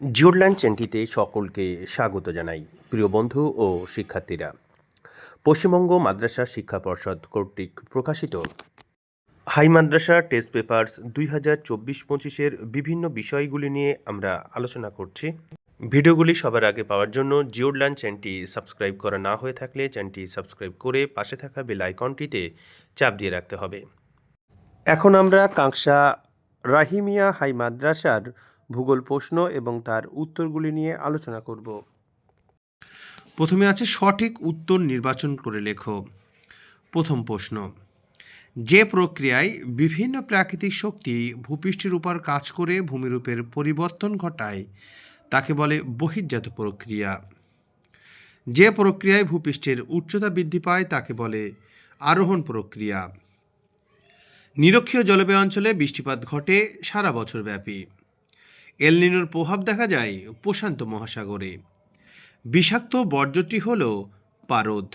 জিওরল্যান্ড চ্যানেলটিতে সকলকে স্বাগত জানাই, প্রিয় বন্ধু ও শিক্ষার্থীরা। পশ্চিমবঙ্গ মাদ্রাসা শিক্ষা পর্ষদ কর্তৃক প্রকাশিত হাই মাদ্রাসা টেস্ট পেপার্স দুই হাজার চব্বিশ পঁচিশের বিভিন্ন বিষয়গুলি নিয়ে আমরা আলোচনা করছি। ভিডিওগুলি সবার আগে পাওয়ার জন্য জিওরল্যান্ড চ্যানেলটি সাবস্ক্রাইব করা না হয়ে থাকলে চ্যানেলটি সাবস্ক্রাইব করে পাশে থাকা বেল আইকনটিতে চাপ দিয়ে রাখতে হবে। এখন আমরা কাংসা রাহিমিয়া হাই মাদ্রাসার ভূগোল প্রশ্ন এবং তার উত্তরগুলি নিয়ে আলোচনা করব। প্রথমে আছে সঠিক উত্তর নির্বাচন করে লেখো। প্রথম প্রশ্ন, যে প্রক্রিয়ায় বিভিন্ন প্রাকৃতিক শক্তি ভূপৃষ্ঠের উপর কাজ করে ভূমিরূপের পরিবর্তন ঘটায়, তাকে বলে বহির্জাত প্রক্রিয়া। যে প্রক্রিয়ায় ভূপৃষ্ঠের উচ্চতা বৃদ্ধি পায়, তাকে বলে আরোহণ প্রক্রিয়া। নিরক্ষীয় জলবায়ু অঞ্চলে বৃষ্টিপাত ঘটে সারা বছর ব্যাপী এলনিনোর প্রভাব দেখা যায় প্রশান্ত মহাসাগরে। বিষাক্ত বর্জ্যটি হল পারদ।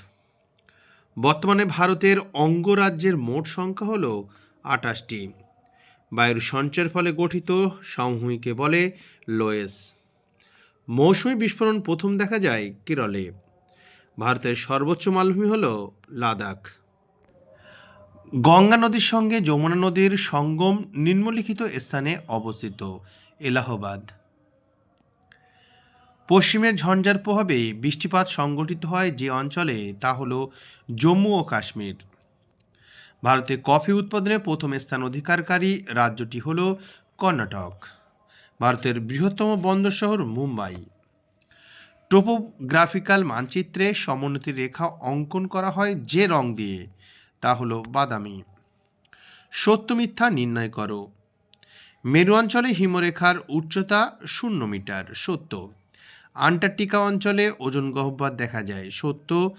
বর্তমানে ভারতের অঙ্গরাজ্যের মোট সংখ্যা হল আটাশটি। বায়ুর সঞ্চয়ের ফলে গঠিত সমভূমিকে বলে লোয়েস। মৌসুমী বিস্ফোরণ প্রথম দেখা যায় কেরলে। ভারতের সর্বোচ্চ মালভূমি হল লাদাখ। গঙ্গা নদীর সঙ্গে যমুনা নদীর সঙ্গম নিম্নলিখিত স্থানে অবস্থিত। এলাহাবাদ। পশ্চিমের ঝঞ্ঝার প্রভাবে বৃষ্টিপাত সংগঠিত হয় যে অঞ্চলে, তা হল জম্মু ও কাশ্মীর। ভারতে কফি উৎপাদনে প্রথম স্থান অধিকারকারী রাজ্যটি হল কর্ণাটক। ভারতের বৃহত্তম বন্দর শহর মুম্বাই। টোপোগ্রাফিক্যাল মানচিত্রে সমোন্নতি রেখা অঙ্কন করা হয় যে রং দিয়ে, তা হলো বাদামি। সত্য মিথ্যা নির্ণয় করো। মেরু অঞ্চলে হিমরেখার উচ্চতা শূন্য মিটার, সত্য। আন্টার্কটিকা অঞ্চলে ওজন গহ্বর দেখা যায়, সত্য।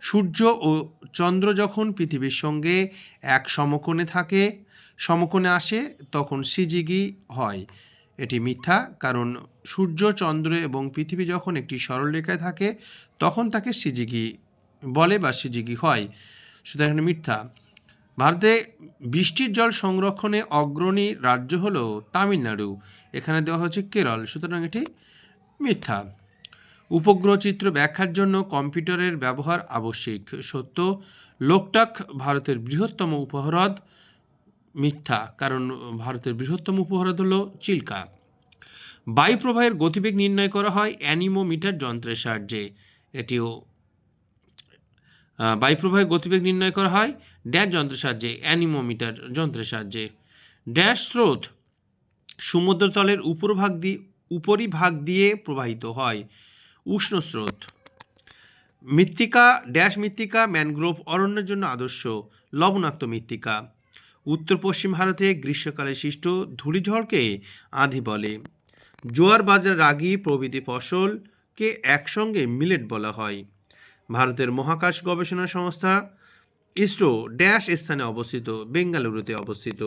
সূর্য ও চন্দ্র যখন পৃথিবীর সঙ্গে এক সমকোণে থাকে, সমকোণে আসে, তখন সিজিগি হয়। এটি মিথ্যা, কারণ সূর্য, চন্দ্র এবং পৃথিবী যখন একটি সরলরেখায় থাকে, তখন তাকে সিজিগি বলে বা সিজিগি হয়। সুতরাং মিথ্যা। ভারতে বৃষ্টির জল সংরক্ষণে অগ্রণী রাজ্য হল তামিলনাড়ু। এখানে দেওয়া হচ্ছে কেরল। সুতরাং এটি মিথ্যা। উপগ্রহ চিত্র ব্যাখ্যার জন্য কম্পিউটারের ব্যবহার আবশ্যিক। সত্য, লোকটাক ভারতের বৃহত্তম উপহ্রদ মিথ্যা, কারণ ভারতের বৃহত্তম উপহ্রদ হল চিল্কা। বায়ু প্রবাহের গতিবেগ নির্ণয় করা হয় অ্যানিমোমিটার যন্ত্রের সাহায্যে। এটিও বায়ুপ্রবাহের গতিবেগ নির্ণয় করা হয় ড্যাশ যন্ত্রের সাহায্যে, অ্যানিমোমিটার যন্ত্রের সাহায্যে। ড্যাশ স্রোত সমুদ্রতলের উপরভাগ দিয়ে উপরিভাগ দিয়ে প্রবাহিত হয়। উষ্ণ স্রোত। মৃত্তিকা, ড্যাশ মৃত্তিকা, ম্যানগ্রোভ অরণ্যের জন্য আদর্শ, লবণাক্ত মৃত্তিকা। উত্তর পশ্চিম ভারতে গ্রীষ্মকালে সৃষ্ট ধূলিঝড়কে আঁধি বলে। জোয়ার বাজার রাগি প্রভৃতি ফসলকে একসঙ্গে মিলেট বলা হয়। ভারতের মহাকাশ গবেষণা সংস্থা ইসরো ড্যাশ স্থানে অবস্থিত, বেঙ্গালুরুতে অবস্থিত।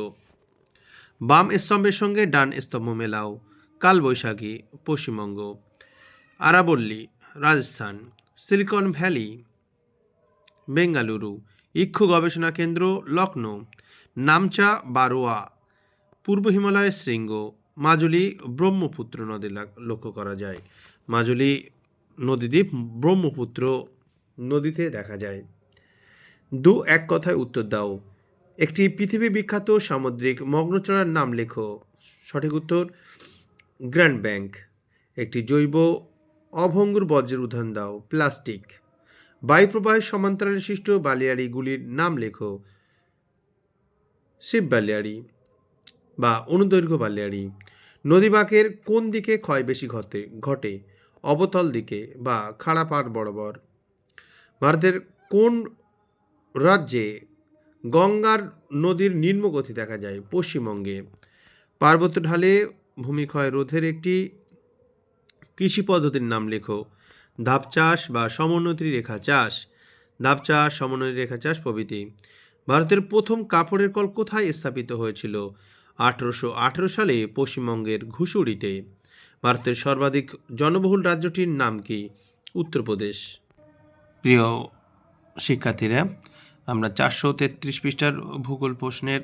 বাম স্তম্ভের সঙ্গে ডান স্তম্ভ মেলাও, কালবৈশাখী, পশ্চিমবঙ্গ। আরাবল্লী, রাজস্থান, সিলিকন ভ্যালি, বেঙ্গালুরু, ইক্ষু গবেষণা কেন্দ্র লখনৌ নামচা, বারোয়া, পূর্ব হিমালয়ের শৃঙ্গ, মাজুলি, ব্রহ্মপুত্র নদী লক্ষ্য করা যায়। মাজুলি নদীদ্বীপ ব্রহ্মপুত্র নদীতে দেখা যায়। দু, এক কথায় উত্তর দাও। একটি পৃথিবী বিখ্যাত সামুদ্রিক মগ্নচড়ার নাম লেখো। সঠিক উত্তর, গ্র্যান্ড ব্যাংক। একটি জৈব অভঙ্গুর বজ্রের উদাহরণ দাও, প্লাস্টিক। বায়ুপ্রবাহের সমান্তরালে সৃষ্ট বালিয়াড়িগুলির নাম লেখো, শিব বালিয়াড়ি বা অনুদৈর্ঘ্য বালিয়াড়ি। নদীবাঁকের কোন দিকে ক্ষয় বেশি ঘটে? ঘটে অবতল দিকে বা খাড়া পাড় বরাবর। ভারতের কোন রাজ্যে গঙ্গার নদীর নিম্নগতি দেখা যায়? পশ্চিমবঙ্গে। পার্বত্য ঢালে ভূমিক্ষয় রোধের একটি কৃষি পদ্ধতির নাম লেখো। ধাপ চাষ বা সমোন্নতি রেখা চাষ। ধাপ চাষ, সমোন্নতি রেখা চাষ প্রভৃতি। ভারতের প্রথম কাপড়ের কল কোথায় স্থাপিত হয়েছিল? আঠেরোশো আঠেরো সালে পশ্চিমবঙ্গের ঘুষুড়িতে। ভারতের সর্বাধিক জনবহুল রাজ্যটির নাম কি? উত্তরপ্রদেশ। প্রিয় শিক্ষার্থীরা, আমরা চারশো তেত্রিশ পৃষ্ঠার ভূগোল প্রশ্নের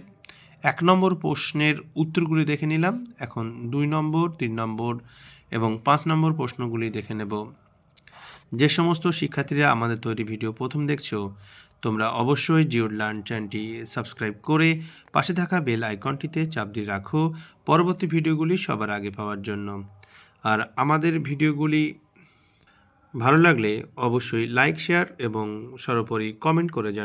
এক নম্বর প্রশ্নের উত্তরগুলি দেখে নিলাম। এখন দুই নম্বর, তিন নম্বর এবং পাঁচ নম্বর প্রশ্নগুলি দেখে নেব। যে সমস্ত শিক্ষার্থীরা আমাদের তৈরি ভিডিও প্রথম দেখছ, তোমরা অবশ্যই জিওড লার্ন চ্যানেলটি সাবস্ক্রাইব করে পাশে থাকা বেল আইকনটিতে চাপ দিয়ে রাখো পরবর্তী ভিডিওগুলি সবার আগে পাওয়ার জন্য। আর আমাদের ভিডিওগুলি ভালো লাগলে অবশ্যই লাইক শেয়ার এবং সর্বোপরি কমেন্ট করে জানান